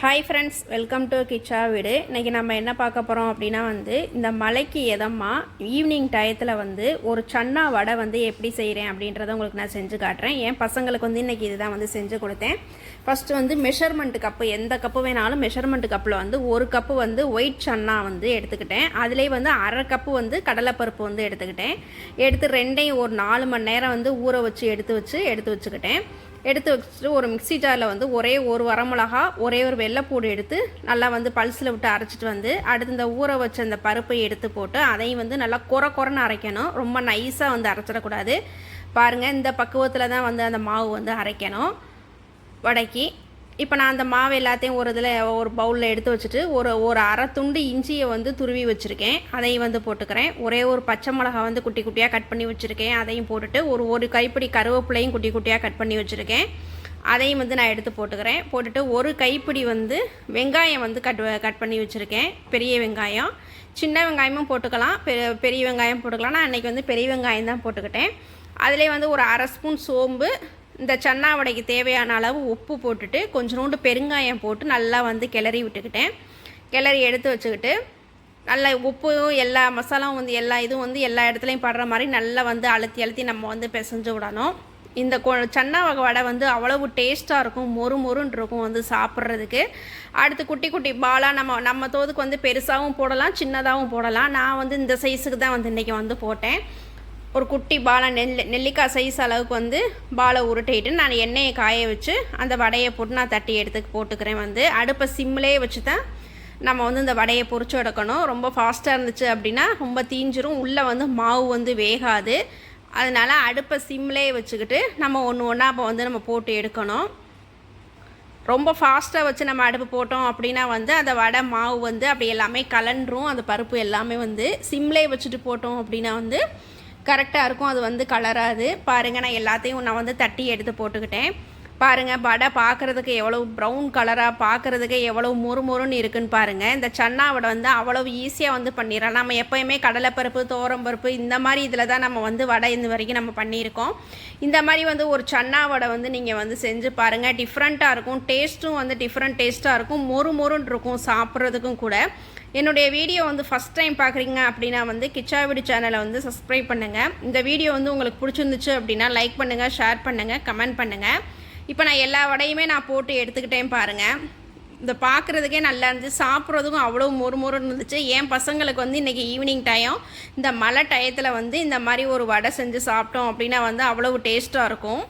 Hi friends welcome to Kicha Veedu இன்றைக்கி நம்ம என்ன பார்க்க போகிறோம் அப்படின்னா வந்து இந்த மலைக்கு எதம்மா ஈவினிங் டயத்தில் வந்து ஒரு சன்னா வடை வந்து எப்படி செய்கிறேன் அப்படின்றத உங்களுக்கு நான் செஞ்சு காட்டுறேன். என் பசங்களுக்கு வந்து இன்றைக்கி இதுதான் வந்து செஞ்சு கொடுத்தேன். ஃபஸ்ட்டு வந்து மெஷர்மெண்ட் கப்பு எந்த கப்பு வேணாலும் மெஷர்மெண்ட் கப்பில் வந்து ஒரு கப்பு வந்து ஒயிட் சன்னா வந்து எடுத்துக்கிட்டேன். அதிலே வந்து அரை கப்பு வந்து கடலைப்பருப்பு வந்து எடுத்துக்கிட்டேன். எடுத்து ரெண்டையும் ஒரு நாலு மணி நேரம் வந்து ஊற வச்சு எடுத்து வச்சு எடுத்து வச்சுக்கிட்டேன். எடுத்து வச்சுட்டு ஒரு மிக்ஸி ஜாரில் வந்து ஒரே ஒரு வரமிளகா ஒரே ஒரு வெள்ளைப்பூடு எடுத்து நல்லா வந்து பல்ஸில் விட்டு அரைச்சிட்டு வந்து அடுத்து இந்த ஊற வச்ச அந்த பருப்பை எடுத்து போட்டு அதையும் வந்து நல்லா குறை குறைன்னு அரைக்கணும். ரொம்ப நைஸாக வந்து அரைச்சிடக்கூடாது. பாருங்கள் இந்த பக்குவத்தில் தான் வந்து அந்த மாவு வந்து அரைக்கணும். வடைக்கு இப்போ நான் அந்த மாவு எல்லாத்தையும் ஒரு இதில் ஒரு பவுலில் எடுத்து வச்சுட்டு ஒரு ஒரு அரை துண்டு இஞ்சியை வந்து துருவி வச்சுருக்கேன். அதையும் வந்து போட்டுக்கிறேன். ஒரே ஒரு பச்சை மிளகா வந்து குட்டி குட்டியாக கட் பண்ணி வச்சுருக்கேன். அதையும் போட்டுட்டு ஒரு ஒரு கைப்பிடி கருவேப்பிலையும் குட்டி குட்டியாக கட் பண்ணி வச்சுருக்கேன். அதையும் வந்து நான் எடுத்து போட்டுக்கிறேன். போட்டுட்டு ஒரு கைப்பிடி வந்து வெங்காயம் வந்து கட் கட் பண்ணி வச்சுருக்கேன். பெரிய வெங்காயம். சின்ன வெங்காயமும் போட்டுக்கலாம். பெ- பெரிய வெங்காயம் போட்டுக்கலாம். நான் அன்றைக்கி வந்து பெரிய வெங்காயம் தான் போட்டுக்கிட்டேன். அதிலே வந்து ஒரு அரை ஸ்பூன் சோம்பு இந்த சன்னா வடைக்கு தேவையான அளவு உப்பு போட்டுட்டு கொஞ்சோண்டு பெருங்காயம் போட்டு நல்லா வந்து கிளறி விட்டுக்கிட்டேன். கிளறி எடுத்து வச்சுக்கிட்டு நல்லா உப்பும் எல்லா மசாலாவும் வந்து எல்லா இதுவும் வந்து எல்லா இடத்துலையும் படுற மாதிரி நல்லா வந்து அழுத்தி அழுத்தி நம்ம வந்து பிசைஞ்சு விடணும். இந்த கொ சன்னா வகை வடை வந்து அவ்வளவு டேஸ்ட்டாக இருக்கும். மொறு மொறுன்னு இருக்கும் வந்து சாப்பிட்றதுக்கு. அடுத்து குட்டி குட்டி பாலாக நம்ம நம்ம தோதுக்கு வந்து பெருசாகவும் போடலாம் சின்னதாகவும் போடலாம். நான் வந்து இந்த சைஸுக்கு தான் வந்து இன்றைக்கி வந்து போட்டேன். ஒரு குட்டி பாலை நெல் நெல்லிக்காய் சைஸ் அளவுக்கு வந்து பாலை உருட்டிட்டு நான் எண்ணெயை காய வச்சு அந்த வடையை போட்டு நான் தட்டி எடுத்து போட்டுக்கிறேன் வந்து. அடுப்பை சிம்மிலே வச்சு தான் நம்ம வந்து இந்த வடையை பொறிச்சு எடுக்கணும். ரொம்ப ஃபாஸ்ட்டாக இருந்துச்சு அப்படின்னா ரொம்ப தீஞ்சிரும். உள்ளே வந்து மாவு வந்து வேகாது. அதனால் அடுப்பை சிம்லே வச்சுக்கிட்டு நம்ம ஒன்று ஒன்றா அப்போ வந்து நம்ம போட்டு எடுக்கணும். ரொம்ப ஃபாஸ்ட்டாக வச்சு நம்ம அடுப்பு போட்டோம் அப்படின்னா வந்து அந்த வடை மாவு வந்து அப்படி எல்லாமே கலண்டுரும் அந்த பருப்பு எல்லாமே வந்து சிம்லே வச்சுட்டு போட்டோம் அப்படின்னா வந்து கரெக்டாக இருக்கும். அது வந்து கலராது. பாருங்கள் நான் எல்லாத்தையும் நான் வந்து தட்டி எடுத்து போட்டுக்கிட்டேன். பாருங்கள் வடை பார்க்குறதுக்கு எவ்வளோ ப்ரௌன் கலராக பார்க்குறதுக்கு எவ்வளோ மொறு மொறுன்னு இருக்குன்னு பாருங்கள் இந்த சன்னா வடை வந்து அவ்வளோ ஈஸியாக வந்து பண்ணிடலாம். நம்ம எப்போயுமே கடலைப்பருப்பு தோரம்பருப்பு இந்த மாதிரி இதில் தான் நம்ம வந்து வடை இந்த வரைக்கும் நம்ம பண்ணியிருக்கோம். இந்த மாதிரி வந்து ஒரு சன்னா வடை வந்து நீங்கள் வந்து செஞ்சு பாருங்கள் டிஃப்ரெண்ட்டாக இருக்கும். டேஸ்ட்டும் வந்து டிஃப்ரெண்ட் டேஸ்ட்டாக இருக்கும். மொறு மொறுன்னு இருக்கும் சாப்பிட்றதுக்கும் கூட. என்னுடைய வீடியோ வந்து ஃபஸ்ட் டைம் பார்க்குறீங்க அப்படின்னா வந்து கிச்சாவிடு சேனலை வந்து சப்ஸ்கிரைப் பண்ணுங்கள் இந்த வீடியோ வந்து உங்களுக்கு பிடிச்சிருந்துச்சு அப்படின்னா லைக் பண்ணுங்கள் ஷேர் பண்ணுங்கள் கமெண்ட் பண்ணுங்கள் இப்போ நான் எல்லா வடையுமே நான் போட்டு எடுத்துக்கிட்டேன் பாருங்கள் இந்த பார்க்குறதுக்கே நல்லா இருந்துச்சு. சாப்பிட்றதுக்கும் அவ்வளோ மொறு மொறுன்னு இருந்துச்சு. என் பசங்களுக்கு வந்து இன்றைக்கி ஈவினிங் டைம் இந்த மழை டயத்தில் வந்து இந்த மாதிரி ஒரு வடை செஞ்சு சாப்பிட்டோம் அப்படின்னா வந்து அவ்வளோ டேஸ்ட்டாக இருக்கும்.